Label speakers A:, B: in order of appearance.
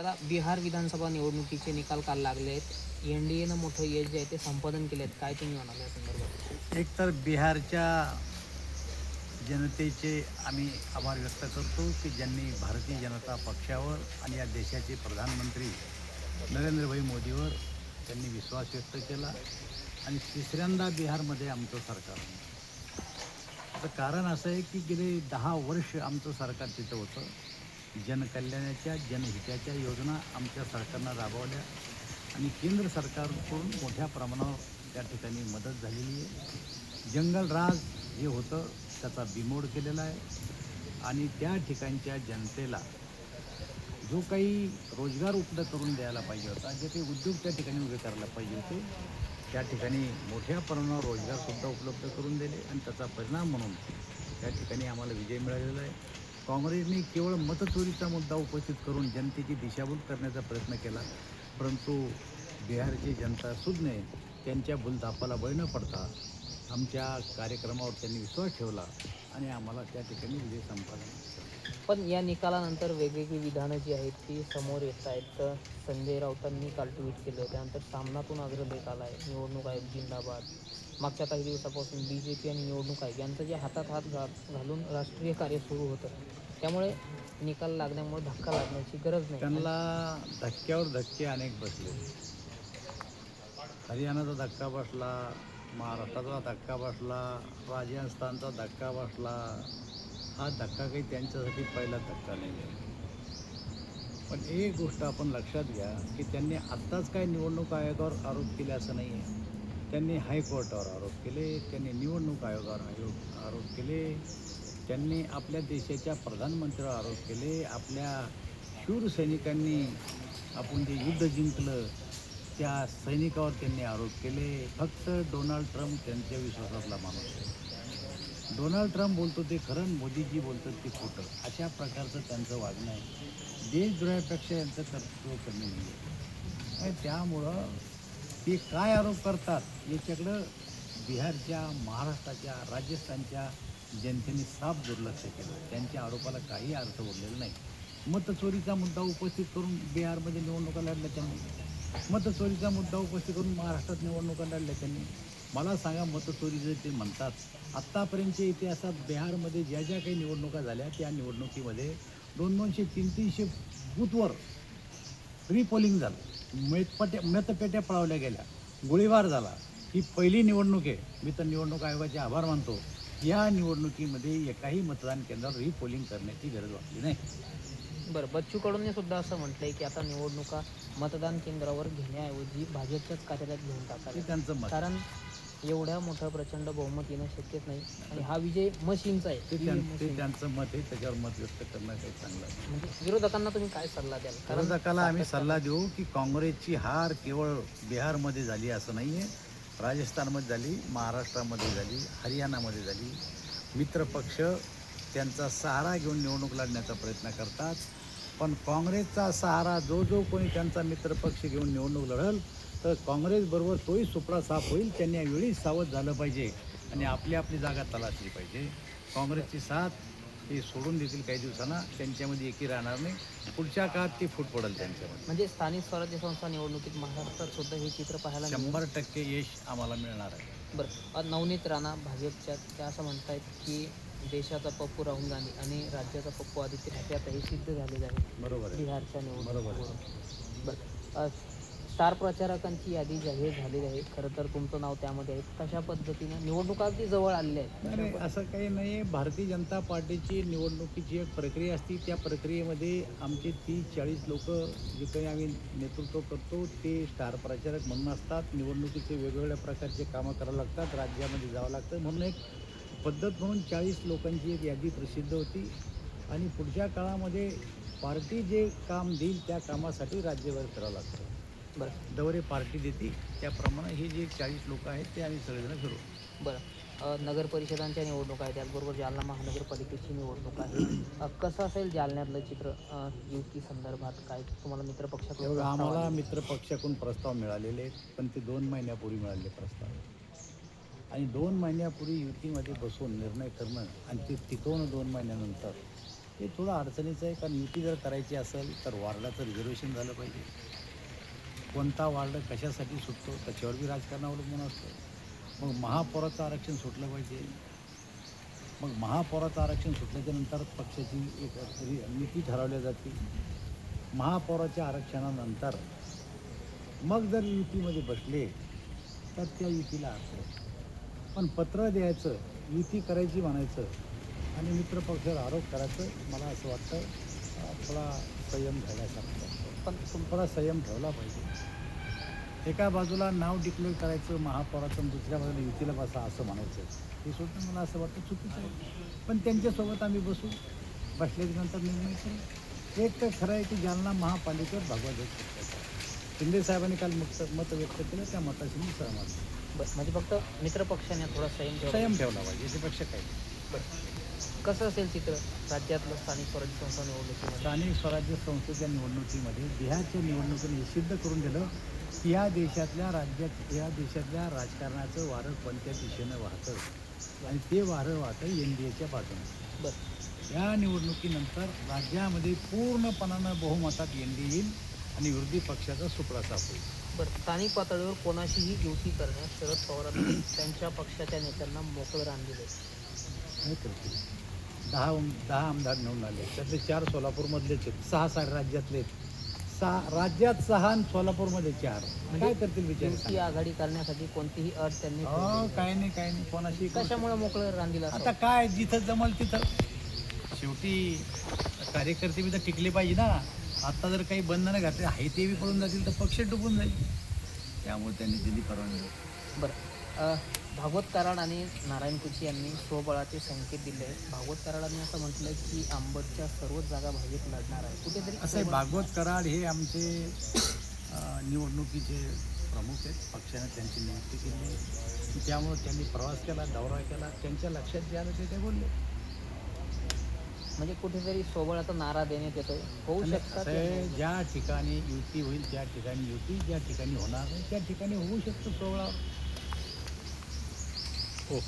A: दादा बिहार विधानसभा निवडणुकीचे निकाल काल लागले आहेत. एन डी एनं मोठं यश जे आहे ते संपादन केले आहेत. काय तुम्ही म्हणाल या संदर्भात?
B: एक तर बिहारच्या जनतेचे आम्ही आभार व्यक्त करतो की ज्यांनी भारतीय जनता पक्षावर आणि या देशाचे प्रधानमंत्री नरेंद्रभाई मोदीवर त्यांनी विश्वास व्यक्त केला आणि तिसऱ्यांदा बिहारमध्ये आमचं सरकार तर कारण असं आहे की गेले दहा वर्ष आमचं सरकार तिथं होतं. जनकल्याणाच्या जनहिताच्या योजना आमच्या सरकारनं राबवल्या आणि केंद्र सरकारकडून मोठ्या प्रमाणावर त्या ठिकाणी मदत झालेली आहे. जंगलराज जे होतं त्याचा बिमोड केलेला आहे आणि त्या ठिकाणच्या जनतेला जो काही रोजगार उपलब्ध करून द्यायला पाहिजे होता जे काही उद्योग त्या ठिकाणी उभे करायला पाहिजे होते त्या ठिकाणी मोठ्या प्रमाणावर रोजगारसुद्धा उपलब्ध करून दिले आणि त्याचा परिणाम म्हणून त्या ठिकाणी आम्हाला विजय मिळालेला आहे. काँग्रेसने केवळ मतचोरीचा मुद्दा उपस्थित करून जनतेची दिशाभूल करण्याचा प्रयत्न केला परंतु बिहारची जनता सुज्ञ त्यांच्या भूलथापाला बळी न पडता आमच्या कार्यक्रमावर त्यांनी विश्वास ठेवला आणि आम्हाला त्या ठिकाणी विजय संपादन
A: पण या निकालानंतर वेगवेगळी विधानं जी आहेत ती समोर येत आहेत. तर संजय राऊतांनी काल ट्विट केलं त्यानंतर सामनातून अग्रलेख आला आहे निवडणूक आयोग जिंदाबाद. मागच्या काही दिवसापासून बी जे पी आणि निवडणूक आयोग यांचं जे हातात हात घा घालून राष्ट्रीय कार्य सुरू होतं. त्यामुळे निकाल लागण्यामुळे धक्का लागण्याची गरज नाही.
B: त्यांना धक्क्यावर धक्के अनेक बसले. हरियाणाचा धक्का बसला महाराष्ट्राचा धक्का बसला राजस्थानचा धक्का बसला. हा धक्का काही त्यांच्यासाठी पहिला धक्का नाही आहे. पण एक गोष्ट आपण लक्षात घ्या की त्यांनी आत्ताच काय निवडणूक आयोगावर आरोप केले असं नाही आहे. त्यांनी हायकोर्टावर आरोप केले त्यांनी निवडणूक आयोगावर आयोग आरोप केले त्यांनी आपल्या देशाच्या प्रधानमंत्र्यावर आरोप केले आपल्या शूर सैनिकांनी आपण जे युद्ध जिंकलं त्या सैनिकावर त्यांनी आरोप केले. फक्त डोनाल्ड ट्रम्प त्यांच्या विश्वासातला माणूस आहे. डोनाल्ड ट्रम्प बोलतो ते खरं मोदीजी बोलतात ते खोटं. अशा प्रकारचं त्यांचं वागणं आहे. देशद्रोहापेक्षा यांचं कर्तृत्व कमी नाही आहे त्यामुळं ते काय आरोप करतात याच्याकडं बिहारच्या महाराष्ट्राच्या राजस्थानच्या जनतेने साफ दुर्लक्ष केलं. त्यांच्या आरोपाला काही अर्थ उरलेला नाही. मतचोरीचा मुद्दा उपस्थित करून बिहारमध्ये निवडणुका लढल्या त्यांनी. मतचोरीचा मुद्दा उपस्थित करून महाराष्ट्रात निवडणुका लढल्या त्यांनी. मला सांगा मतचोरीचं ते म्हणतात आत्तापर्यंतच्या इतिहासात बिहारमध्ये ज्या ज्या काही निवडणुका झाल्या त्या निवडणुकीमध्ये दोन दोनशे तीन तीनशे बूथवर रिपोलिंग झालं. मतपट्या मतपेट्या पळवल्या गेल्या. गोळीबार झाला. ही पहिली निवडणूक आहे. मी तर निवडणूक आयोगाचे आभार मानतो. या निवडणुकीमध्ये एकाही मतदान केंद्रावर रिपोलिंग करण्याची गरज वाटली नाही.
A: बरं बच्चू कडूंनी सुद्धा असं म्हटलंय की आता निवडणुका मतदान केंद्रावर घेण्याऐवजी भाजपच्याच कार्यालयात घेऊन टाकावे
B: त्यांचं मत
A: कारण एवढ्या मोठं प्रचंड बहुमत येणं शक्यच नाही. आणि हा विजय मशीनचा आहे.
B: ते त्यां-. ते त्यांचं मत आहे त्याच्यावर मत व्यक्त करणं काही चांगलं.
A: म्हणजे विरोधकांना तुम्ही काय सल्ला द्याल?
B: विरोधकाला आम्ही सल्ला देऊ की काँग्रेसची हार केवळ बिहारमध्ये झाली असं नाही आहे. राजस्थानमध्ये झाली महाराष्ट्रामध्ये झाली हरियाणामध्ये झाली. मित्रपक्ष त्यांचा सहारा घेऊन निवडणूक लढण्याचा प्रयत्न करतात. पण काँग्रेसचा सहारा जो जो कोणी त्यांचा मित्रपक्ष घेऊन निवडणूक लढल तर काँग्रेसबरोबर तोही सुपडा साफ होईल त्यांनी यावेळी सावध झालं पाहिजे आणि आपली आपली जागा तलाशली पाहिजे. काँग्रेसची साथ हे सोडून देतील काही दिवसांना त्यांच्यामध्ये एकी राहणार नाही. पुढच्या काळात ती फूट पडेल त्यांच्यामध्ये.
A: म्हणजे स्थानिक स्वराज्य संस्था निवडणुकीत महाराष्ट्रात सुद्धा हे चित्र पाहायला.
B: शंभर टक्के यश आम्हाला मिळणार आहे.
A: बरं नवनीत राणा भाजपच्या त्या असं म्हणतायत की देशाचा पप्पू राहुल गांधी आणि राज्याचा पप्पू आदित्य ठाकरे आता हे सिद्ध झालेले आहे
B: बरोबर
A: बिहारच्या
B: बरोबर आहे.
A: निवडणुकीवरून बरं स्टार प्रचारकांची यादी जाहीर झालेली आहे खरं तर तुमचं नाव त्यामध्ये आहे. कशा पद्धतीनं निवडणुका अगदी जवळ आलेल्या आहेत?
B: नाही असं काही नाही. आहे भारतीय जनता पार्टीची निवडणुकीची एक प्रक्रिया असते. त्या प्रक्रियेमध्ये आमचे तीस चाळीस लोक जे काही आम्ही नेतृत्व करतो ते स्टार प्रचारक म्हणून असतात. निवडणुकीचे वेगवेगळ्या प्रकारचे कामं करावं लागतात. राज्यामध्ये जावं लागतं. म्हणून एक पद्धत म्हणून चाळीस लोकांची एक यादी प्रसिद्ध होती. आणि पुढच्या काळामध्ये पार्टी जे काम देईल त्या कामासाठी राज्यभर करावं लागतं.
A: बरं.
B: दौरे पार्टी देते. त्याप्रमाणे हे जे चाळीस लोक आहेत ते आम्ही सगळेजण फिरू
A: बरं. नगर परिषदांच्या निवडणुका आहेत. त्याचबरोबर जालना महानगरपालिकेची निवडणूक आहे. अ, कसं असेल जालन्यातलं चित्र? अ, युती संदर्भात काय? तुम्हाला मित्रपक्षाकडून प्रस्ताव
B: आम्हाला
A: आले?
B: मित्रपक्षाकडून प्रस्ताव मिळालेले आहेत पण ते दोन महिन्यापूर्वी मिळालेले प्रस्ताव आणि दोन महिन्यापूर्वी युतीमध्ये बसून निर्णय करणं आणि ते टिकवणं दोन महिन्यानंतर हे थोडं अडचणीचं आहे. कारण युती जर करायची असेल तर वार्डाचं रिझर्वेशन झालं पाहिजे. कोणता वार्ड कशासाठी सुटतो त्याच्यावर बी राजकारण अवलंबून असतं. मग महापौराचं आरक्षण सुटलं पाहिजे. मग महापौराचं आरक्षण सुटल्याच्या नंतर पक्षाची एक नीती ठरवल्या जाते महापौराच्या आरक्षणानंतर मग जर युतीमध्ये बसले तर त्या युतीला अर्थ पण पत्र द्यायचं युती करायची म्हणायचं आणि मित्रपक्षावर आरोप करायचं मला असं वाटतं थोडा संयम झाल्यासारखं
A: पण
B: थोडा संयम ठेवला पाहिजे. एका बाजूला नाव डिक्लेअर करायचं महापौराचं दुसऱ्या बाजूला युतीला बसा असं म्हणायचं. हे सुद्धा मला असं वाटतं चुकीचं आहे. पण त्यांच्यासोबत आम्ही बसू. बसल्याच्या नंतर निर्णय करू. एक तर खरं आहे की जालना महापालिकेवर भगवा देऊ शकतो शिंदे साहेबांनी काल मत मत व्यक्त केलं त्या मताशी मी सहमत.
A: बरं म्हणजे फक्त मित्रपक्षाने थोडा संयम
B: संयम ठेवला पाहिजे याच्यापेक्षा काही नाही.
A: कसं असेल चित्र राज्यातलं स्थानिक स्वराज्य संस्था निवडणुकीमध्ये.
B: स्थानिक स्वराज्य संस्थेच्या निवडणुकीमध्ये बिहारच्या निवडणुकीने हे सिद्ध करून दिलं की या देशातल्या राज्यात या देशातल्या राजकारणाचं वारं कोणत्या दिशेनं वाहतं? आणि ते वारं वाहतं एन डी एच्या बाजूने.
A: बरं.
B: या निवडणुकीनंतर राज्यामध्ये पूर्णपणानं बहुमतात एन डी येईल आणि विरोधी पक्षाचा सुप्रासाप होईल.
A: बरं. स्थानिक पातळीवर कोणाशीही युती करण्यास शरद पवारांनी त्यांच्या पक्षाच्या नेत्यांना मोकळं रान दिले
B: काय करतील? दहा दहा आमदार निवडून आले. त्यातले चार सोलापूरमधलेच आहेत. सहा साडे राज्यातले आहेत. सहा राज्यात सहा आणि सोलापूरमध्ये चार. काय करतील विचार
A: आघाडी करण्यासाठी कोणतीही अट त्यांनी
B: हो. काय नाही. काय नाही कोणाशी
A: कशामुळे मोकळं रान दिलं
B: आता काय जिथं जमल तिथं. शेवटी कार्यकर्ते बी तर टिकले पाहिजे ना. आता जर काही बंधनं घातले आहे ते बी पडून जातील तर पक्ष डुबून जाईल. त्यामुळे त्यांनी दिली परवानगी.
A: बरं. भागवत कराड आणि नारायण कुची यांनी स्वबळाचे संकेत दिले आहेत. भागवत कराडांनी असं म्हटलं की आंबटच्या सर्वच जागा भाजप लढणार आहे. कुठेतरी
B: असं भागवत कराड हे आमचे निवडणुकीचे प्रमुख आहेत. पक्षाने त्यांची नियुक्ती केली आहे. त्यामुळे त्यांनी प्रवास केला दौरा केला. त्यांच्या लक्षात जे आलं ते ते बोलले.
A: म्हणजे कुठेतरी सोबळाचा नारा देण्यात येतोय. होऊ
B: आहे, ज्या ठिकाणी युती होईल त्या ठिकाणी युती ज्या ठिकाणी होणार नाही त्या ठिकाणी होऊ शकतं सोहळा cool.